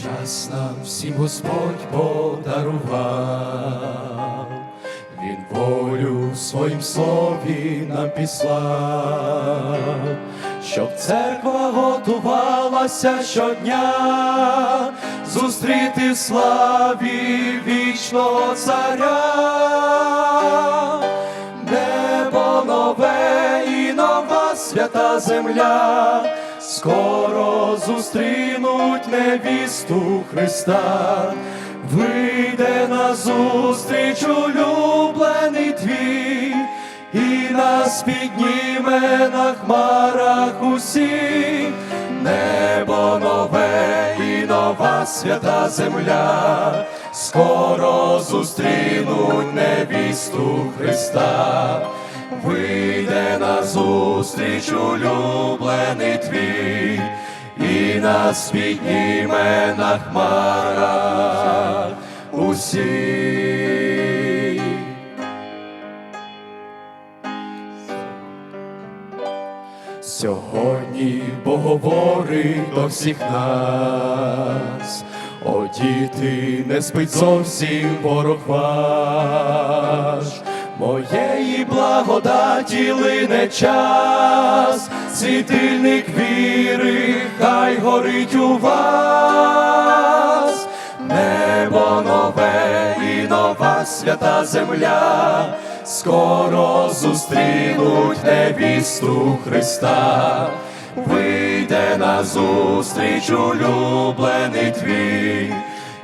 Час нам всім Господь подарував, Він волю своїм слові нам післав, щоб церква готувалася щодня зустріти в славі вічного царя, небо нове і нова свята земля. Скоро зустрінуть невісту Христа, вийде на зустріч улюблений твій, і нас підніме на хмарах усіх, небо нове і нова свята земля, скоро зустрінуть невісту Христа. Вийде на зустріч улюблений твій, і нас підніме на хмарах усіх. Сьогодні Бог говорить до всіх нас, о діти, не спить зовсім ворог ваш, моєї благодаті лине час, світильник віри, хай горить у вас, небо нове і нова свята земля, скоро зустрінуть невісту Христа, вийде на зустріч улюблений твій,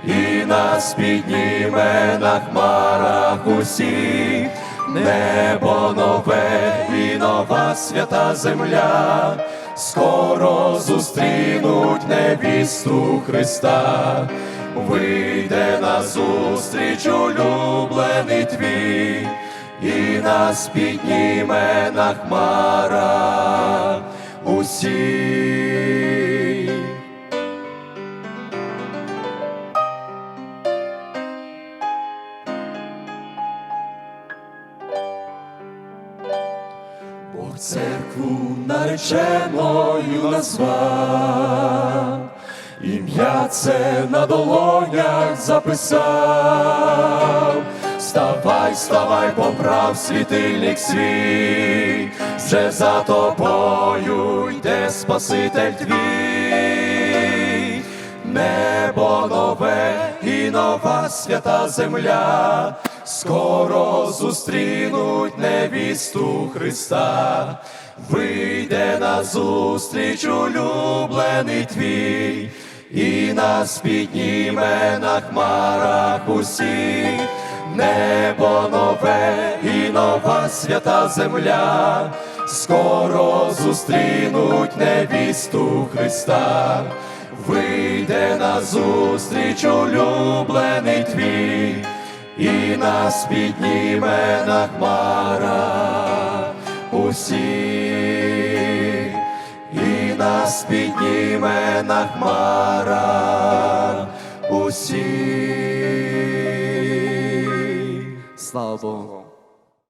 і нас підніме на хмарах усіх, небо нове і нова свята земля, скоро зустрінуть невісту Христа, вийде на зустріч улюблений твій, і нас підніме на хмарах усіх. Церкву нареченою назвав, ім'я це на долонях записав. Вставай, вставай, поправ світильник свій, вже за тобою йде Спаситель твій, небо нове і нова свята земля, скоро зустрінуть невісту Христа, вийде на зустріч улюблений твій, і нас підніме на хмарах усіх. Небо нове і нова свята земля, скоро зустрінуть невісту Христа, вийде на зустріч улюблений твій, і нас підніме на хмара усіх, і нас підніме на хмара усіх. Слава Богу.